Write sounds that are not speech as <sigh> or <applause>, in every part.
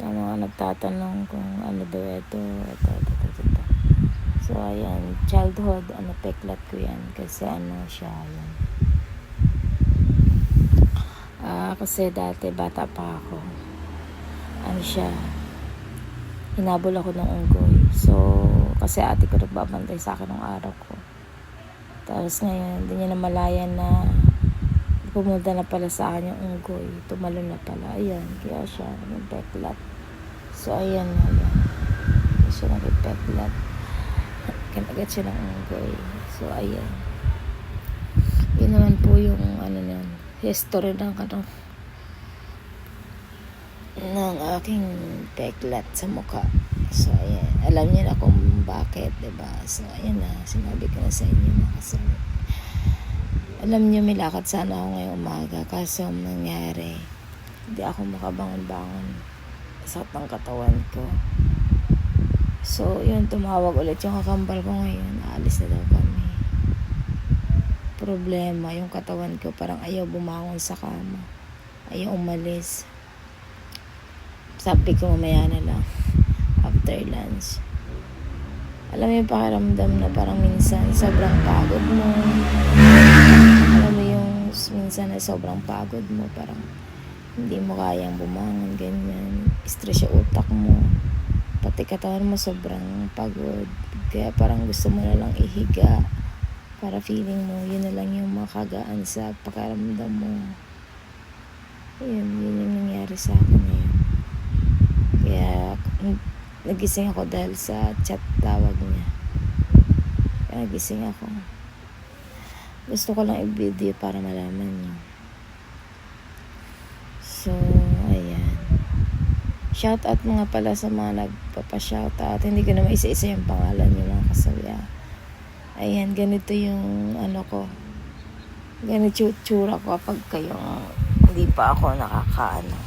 Sa mga nagtatanong kung ano daw ito, ito, ito, ito, ito. So, ayan, childhood, ano, peklat ko yan. Kasi ano siya, yan. Ah, kasi dati, bata pa ako. Ano siya, hinabol ako ng unggoy. So, kasi ate ko nagbabantay sa akin ng araw ko. Tapos ngayon, hindi niya namalayan na pumunta na pala sa yung unggoy. Tumalo na pala. Ayan, kaya siya, yung peklat. So, ayan na yan. Kaya siya nagpeklat. <laughs> Kinagat siya ng unggoy. So, ayan. Yun naman po yung, ano yan, history ng, ano, ng aking peklat sa mukha. So, ayan. Alam niyo na kung bakit, 'di ba So, ayan na. Sinabi ko na sa inyo mga kasama. Alam niyo, may lakad sana ako ngayong umaga. Kaso, ang nangyari, hindi ako makabangon-bangon. Sakit ng katawan ko. So, yun, tumawag ulit yung kakambal ko ngayon. Aalis na daw kami. Problema, yung katawan ko parang ayaw bumangon sa kama. Ayaw umalis. Sabi ko mamaya na lang. After lunch. Alam mo yung pakiramdam na parang minsan sobrang pagod mo. Alam mo yung minsan na sobrang pagod mo. Parang hindi mo kayang bumangon, ganyan. Stress yung utak mo. Pati katawan mo sobrang pagod. Kaya parang gusto mo na lang ihiga. Para feeling mo, yun na lang yung makagaan sa pakiramdam mo. Yun, yun yung nangyari sa akin ngayon. Nagising ako dahil sa chat tawag niya. Kaya nagising ako. Gusto ko lang i-video para malaman niyo. So, ayan. Shout out mga pala sa mga nagpapa-shout out. Hindi ko na maisa-isa yung pangalan niyo mga kasabiya. Ayan, ganito yung ano ko. Ganito yung tsura ko kapag kayo hindi pa ako nakakaano.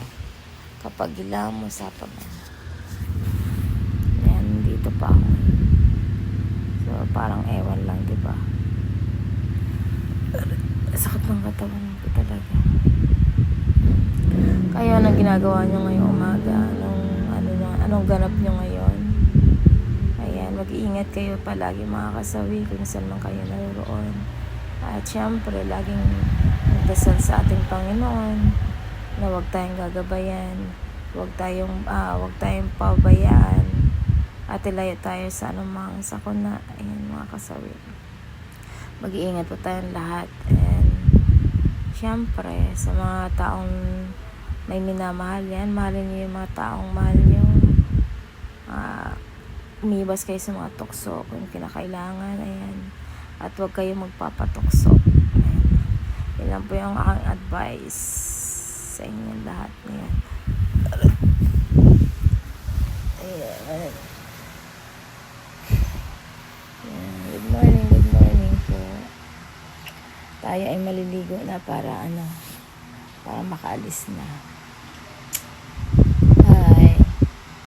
Kapag ilang mo sa pag dito pa ako. So, parang ewan lang, di ba? Sakit ng katawan ko talaga. Kaya anong ginagawa nyo ngayong umaga? Anong, ano na, anong ganap nyo ngayon? Ayan, mag-iingat kayo palagi mga kasawi kung saan man kayo naroon. At syempre, laging magdasal sa ating Panginoon na huwag tayong gagabayan, huwag tayong, ah, huwag tayong pabayaan, at ilayo tayo sa anumang sakuna. Ayan mga kasawi. Mag-iingat po tayong lahat. And, syempre, sa mga taong may minamahal yan, mahalin niyo yung mga taong mahal niyo. Ah, umiwas kayo sa mga tukso kung kinakailangan. Ayan. At huwag kayo magpapatukso. Ayan. Yan lang po yung aking advice sa inyo lahat. Ayan. Ayan. Ayan. Good morning, good morning po. Tayo ay maliligo na para ano, para makaalis na.